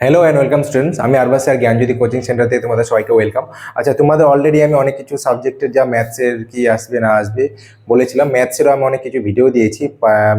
Hello and welcome students আমি Arbas sir Gyanjyoti coaching centre থেকে তোমাদের সবাইকে ওয়েলকাম আচ্ছা তোমাদের অলরেডি আমি অনেক কিছু সাবজেক্টের যা ম্যাথসের কি আসবে না আসবে বলেছিলাম। ম্যাথসেরও আমি অনেক কিছু ভিডিও দিয়েছি।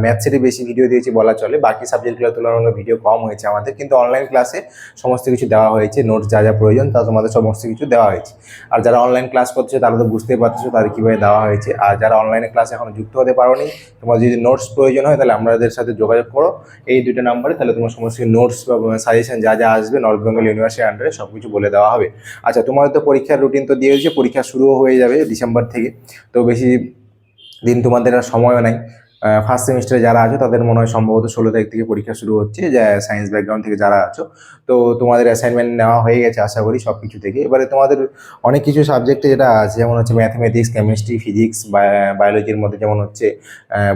ম্যাথসেরই বেশি ভিডিও দিয়েছি বলা চলে। বাকি সাবজেক্টগুলোর তুলনায় ভিডিও কম হয়েছে আমাদের। কিন্তু অনলাইন ক্লাসে সমস্ত কিছু দেওয়া হয়েছে। নোটস যা যা প্রয়োজন তা তোমাদের সমস্ত কিছু দেওয়া হয়েছে। আর যারা অনলাইন ক্লাস করছে, তারা তো বুঝতেই পারছ তাদের কীভাবে দেওয়া হয়েছে। আর যারা অনলাইনে ক্লাসে এখনও যুক্ত হতে পারোনি, তোমাদের যদি নোটস প্রয়োজন হয়, তাহলে আমাদের সাথে যোগাযোগ করো। এই দুটো নাম্বারে তাহলে তোমার সমস্ত নোটস বা সাজেশন যা যা যা আসবে নর্থ বেঙ্গল ইউনিভার্সিটি আন্ডারে সব কিছু বলে দেওয়া হবে। আচ্ছা তোমার তো পরীক্ষার রুটিন তো দিয়েছে পরীক্ষা শুরুও হয়ে যাবে ডিসেম্বর থেকে। তো বেশি দিন তোমাদের আর সময়ও নাই। ফার্স্ট সেমিস্টারে যারা আছো, তাদের মনে হয় সম্ভবত ষোলো তারিখ থেকে পরীক্ষা শুরু হচ্ছে, যে সায়েন্স ব্যাকগ্রাউন্ড থেকে যারা আছো। তো তোমাদের অ্যাসাইনমেন্ট নেওয়া হয়ে গেছে আশা করি সব কিছু থেকে। এবারে তোমাদের অনেক কিছু সাবজেক্টে যেটা আছে, যেমন হচ্ছে ম্যাথমেটিক্স কেমিস্ট্রি ফিজিক্স বায়োলজির মধ্যে যেমন হচ্ছে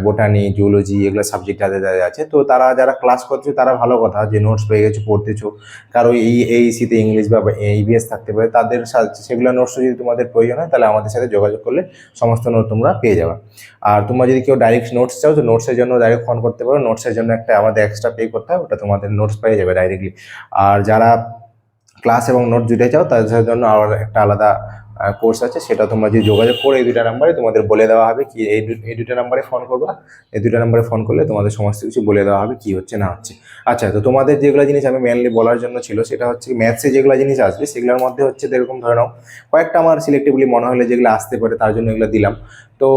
বোটানি জুলজি এগুলো সাবজেক্ট যাদের যাদের আছে, তো তারা যারা ক্লাস করছে, তারা ভালো কথা যে নোটস পেয়ে গেছো, পড়তেছো। কারও এই এই সিতে ইংলিশ বা ইবিএস থাকতে পারে, তাদের সেগুলো নোটস যদি তোমাদের প্রয়োজন হয়, তাহলে আমাদের সাথে যোগাযোগ করলে সমস্ত নোট তোমরা পেয়ে যাবে। আর তোমরা যদি কেউ ডাইরেক্ট নোটস চাও, তো নোটসের জন্য ডাইরেক্ট ফোন করতে পারো। নোটসের জন্য একটা আমাদের এক্সট্রা পে করতে হবে ওটা তোমাদের নোটস পেয়ে যাবে ডাইরেক্টলি আর যারা ক্লাস এবং নোট জুড়ে চাও, তাদের জন্য আবার একটা আলাদা কোর্স আছে, সেটা তোমরা যদি যোগাযোগ করো এই দুটা নাম্বারে তোমাদের বলে দেওয়া হবে কি এই এই দুটো নাম্বারে ফোন করবা। এই দুটো নাম্বারে ফোন করলে তোমাদের সমস্ত কিছু বলে দেওয়া হবে কি হচ্ছে, না হচ্ছে। আচ্ছা তো তোমাদের যেগুলো জিনিস আমি মেনলি বলার জন্য ছিল, সেটা হচ্ছে ম্যাথসে যেগুলো জিনিস আসবে, সেগুলোর মধ্যে হচ্ছে এরকম ধরে নাও, কয়েকটা আমার সিলেক্টিভলি মনে হলে যেগুলো আসতে পারে, তার জন্য এগুলো দিলাম। তো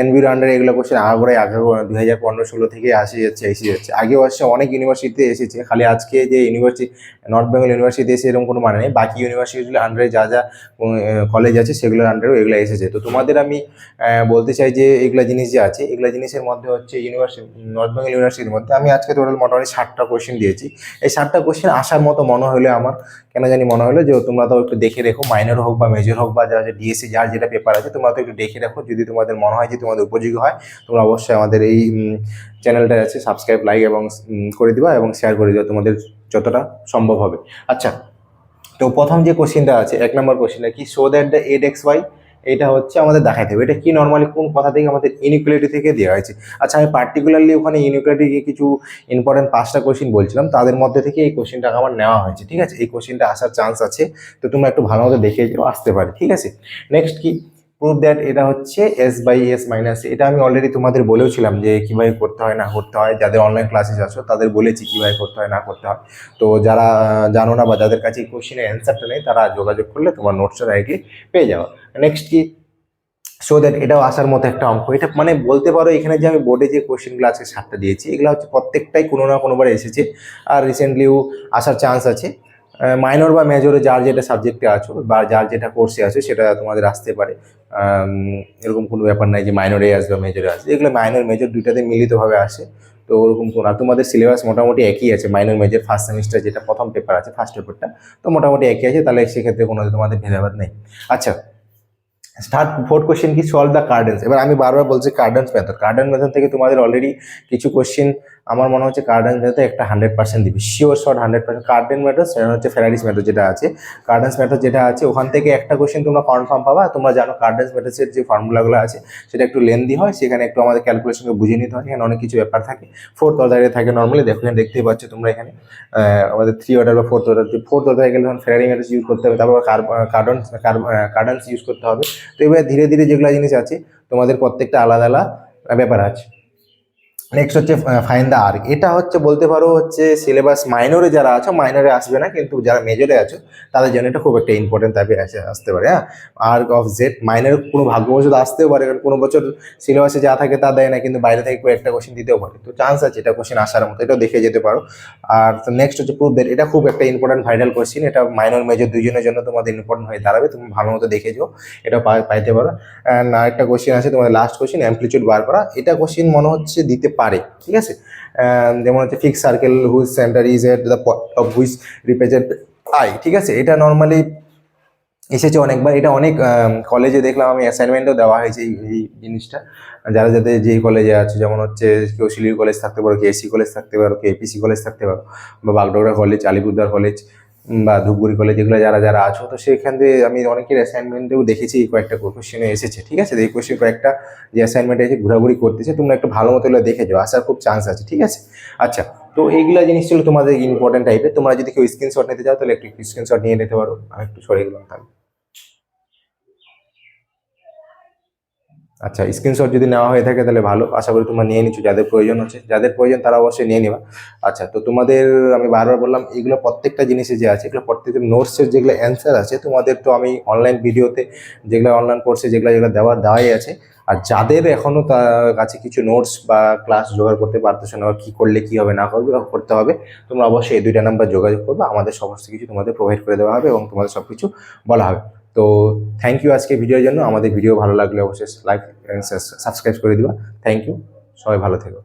এনবির আন্ডারে এগুলো কোশ্চেন আগাগোড়াই আগে দু হাজার পনেরো ষোলো থেকে আসে যাচ্ছে, এসে যাচ্ছে। আগেও আসছে, অনেক ইউনিভার্সিটিতে এসেছে, খালি আজকে যে ইউনিভার্সিটি নর্থ বেঙ্গল ইউনিভার্সিটি এসে এরকম কোনো মানে নেই। বাকি ইউনিভার্সিটিগুলোর আন্ডারে যা যা কলেজ আছে, সেগুলোর আন্ডারেও এগুলো এসেছে। তো তোমাদের আমি বলতে চাই যে এগুলো জিনিস যে আছে, এগুলো জিনিসের মধ্যে হচ্ছে ইউনিভার্সিটি নর্থ বেঙ্গল ইউনিভার্সিটির মধ্যে আমি আজকে টোটাল মোটামুটি ষাটটা কোশ্চেন দিয়েছি। এই ষাটটা কোয়েশ্চেন আসার মতো মনে হলে আমার, কেন জানি মনে হলো যে তোমরা তো একটু দেখে রেখো মাইনর হোক বা মেজর হোক বা যা ডিএসসি যার যেটা পেপার আছে, তোমরা তো একটু দেখে রাখো। যদি তোমাদের মনে হয় যে তোমাদের উপযোগী হয়, তোমরা অবশ্যই আমাদের এই চ্যানেলটা আছে সাবস্ক্রাইব লাইক এবং করে দিবা এবং শেয়ার করে দিবা তোমাদের যতটা সম্ভব হবে। আচ্ছা তো প্রথম যে কোশ্চিনটা আছে, এক নম্বর কোশ্চিনটা কি শো দ্যাট দ্য এড এক্স ওয়াই এটা হচ্ছে আমাদের দেখাইতে দেবে এটা কি নর্মালি কোন কথা থেকে আমাদের ইনিকুয়ালিটি থেকে দেওয়া হয়েছে? আচ্ছা আমি পার্টিকুলারলি ওখানে ইনইকুয়ালিটি কিছু ইম্পর্টেন্ট পাঁচটা কোশ্চিন বলছিলাম, তাদের মধ্যে থেকে এই কোশ্চিনটা আমার নেওয়া হয়েছে, ঠিক আছে? এই কোশ্চিনটা আসার চান্স আছে, তো তোমরা একটু ভালো মতো দেখে আসতে পারে, ঠিক আছে? নেক্সট কি? প্রুফ দ্যাট এটা হচ্ছে এস বাই এস মাইনাস এটা আমি অলরেডি তোমাদের বলেওছিলাম যে কীভাবে করতে হয়, না করতে হয়। যাদের অনলাইন ক্লাসেস আছো, তাদের বলেছি কীভাবে করতে হয়, না করতে হয়। তো যারা জানো না বা যাদের কাছে কোশ্চেনের অ্যান্সারটা নেই, তারা যোগাযোগ করলে তোমার নোটসটা ডাইরেক্টলি পেয়ে যাওয়া নেক্সট কি? সো দ্যাট এটাও আসার মতো একটা অঙ্ক। এটা মানে বলতে পারো, এখানে যে আমি বোর্ডে যে কোশ্চেনগুলো আজকে সাতটা দিয়েছি, এগুলো হচ্ছে প্রত্যেকটাই কোনো না কোনোবার এসেছে। আর রিসেন্টলিও আসার চান্স আছে। মাইনর বা মেজরে যার যেটা সাবজেক্টে আছো বা যার যেটা কোর্সে আছে সেটা তোমাদের আসতে পারে। এরকম কোনো ব্যাপার নাই যে মাইনরে আসবে মেজরে আসবে। এগুলো মাইনর মেজর দুইটাতে মিলিতভাবে আসে। তো ওরকম কোনো আর তোমাদের সিলেবাস মোটামুটি একই আছে মাইনর মেজর ফার্স্ট সেমিস্টার যেটা প্রথম পেপার আছে ফার্স্ট পেপারটা তো মোটামুটি একই আছে, তাহলে সেক্ষেত্রে কোনো তোমাদের ভেদাভেদ নেই। আচ্ছা স্টার্ট ফোর্থ কোশ্চেন কি? সলভ দ্য কার্ডেন্স এবার আমি বারবার বলছি কার্ডেন্স মেথড কার্ডেন্স মেথড থেকে তোমাদের অলরেডি কিছু কোশ্চেন আমার মনে হচ্ছে কার্ডেন মেথড একটা হান্ড্রেড পার্সেন্ট দিবে। Sure short hundred percent Cardan method সেটা হচ্ছে ফেরারিস মেথড যেটা আছে। কার্ডেন্স মেথড যেটা আছে, ওখান থেকে একটা কোশ্চেন তোমরা কনফার্ম পাবা। তোমরা জানো কার্ডেন্স মেথডসের যে ফর্মুলাগুলো আছে, সেটা একটু লেন্দি হয়, সেখানে একটু আমাদের ক্যালকুলেশনকে বুঝে নিতে হয়। এখানে অনেক কিছু ব্যাপার থাকে। ফোর্থ অর্ডারে থাকে নর্মালি দেখো এখানে দেখতেই পাচ্ছ তোমরা এখানে। আমাদের থ্রি অর্ডার বা ফোর্থ অর্ডার ফোর্থ অর্ডারে গেলে তখন ফেরারি মেথড ইউজ করতে হবে, তারপর কার্ডন কার্ডেন্স ইউজ করতে হবে। তো এবার ধীরে ধীরে যেগুলো জিনিস আছে, তোমাদের প্রত্যেকটা আলাদা আলাদা ব্যাপার আছে। নেক্সট হচ্ছে ফাইন দ্য আর এটা হচ্ছে বলতে পারো হচ্ছে সিলেবাস মাইনরে যারা আছো মাইনরে আসবে না, কিন্তু যারা মেজরে আছো, তাদের জন্য এটা খুব একটা ইম্পর্টেন্ট টাইপে আসে, আসতে পারে হ্যাঁ? আর অফ জেড মাইনের কোনো ভাগ্যবশত আসতেও পারে, কারণ কোনো বছর সিলেবাসে যা থাকে তা দেয় না, কিন্তু বাইরে থেকে একটা কোশ্চেন দিতেও পারে। তো চান্স আছে এটা কোশ্চেন আসার মতো, এটাও দেখে যেতে পারো। আর নেক্সট হচ্ছে প্রুফ দ্যাট এটা খুব একটা ইম্পর্টেন্ট ভাইরাল কোশ্চেন এটা মাইনর মেজর দুইজনের জন্য তোমাদের ইম্পর্টেন্ট হয়ে দাঁড়াবে, তুমি ভালো মতো দেখে যাও এটা পাই- পাইতে পারো। অ্যান্ড আরেকটা কোশ্চেন আছে তোমাদের লাস্ট কোশ্চেন অ্যাম্পলিচিউড বার করা। এটা কোশ্চেন মনে হচ্ছে দিতে পারে ঠিক আছে? যেমন হচ্ছে fix circle which centre is at the point of whose represent I ঠিক আছে? এটা নর্মালি এসেছে অনেকবার, এটা অনেক কলেজে দেখলাম, আমি অ্যাসাইনমেন্টও দেওয়া হয়েছে এই এই জিনিসটা। যারা যাদের যেই কলেজে আছে, যেমন হচ্ছে কেউ শিলিগুড়ি কলেজ থাকতে পারো কে এসি কলেজ থাকতে পারো কে এপিসি কলেজ থাকতে পারো, বা বাগডোগরা কলেজ আলিপুরদার কলেজ বা ধূপগুড়ি কলেজ যেগুলো যারা যারা আছো, তো সেখান থেকে আমি অনেকের অ্যাসাইনমেন্টেও দেখেছি, এই কয়েকটা কোশ্চেনে এসেছে, ঠিক আছে? এই কোশ্চেন কয়েকটা যে অ্যাসাইনমেন্ট এসে ঘোরাঘুরি করতেছে, তোমরা একটু ভালো মতো এগুলো দেখে যাও, আসার খুব চান্স আছে, ঠিক আছে? আচ্ছা তো এইগুলো জিনিস ছিল তোমাদের ইম্পর্টেন্ট টাইপের তোমরা যদি কেউ স্ক্রিনশট নিতে চাও, তাহলে একটু স্ক্রিনশট নিয়ে নিতে পারো, আমি একটু সরে গেলাম আচ্ছা স্ক্রিনশট যদি নেওয়া হয়ে থাকে তাহলে ভালো। আশা করি তোমরা নিয়ে নিচ্ছ, যাদের প্রয়োজন হচ্ছে। যাদের প্রয়োজন তারা অবশ্যই নিয়ে নেবা। আচ্ছা তো তোমাদের আমি বারবার বললাম, এগুলো প্রত্যেকটা জিনিসে যে আছে, এগুলো প্রত্যেকটা নোটসের যেগুলো অ্যান্সার আছে, তোমাদের তো আমি অনলাইন ভিডিওতে যেগুলো অনলাইন কোর্সে যেগুলো যেগুলো দেওয়ার দেওয়াই আছে। আর যাদের এখনও তার কাছে কিছু নোটস বা ক্লাস জোগাড় করতে পারতেছো না বা কী করলে কী হবে, না করবে করতে হবে, তোমরা অবশ্যই এই দুইটা নাম্বার যোগাযোগ করবে। আমাদের সমস্ত কিছু তোমাদের প্রোভাইড করে দেওয়া হবে এবং তোমাদের সব কিছু বলা হবে। তো থ্যাংক ইউ আজকে ভিডিওর জন্য। আমাদের ভিডিও ভালো লাগলে অবশ্যই লাইক সাবস্ক্রাইব করে দিবা। থ্যাংক ইউ সবাই ভালো থেকো।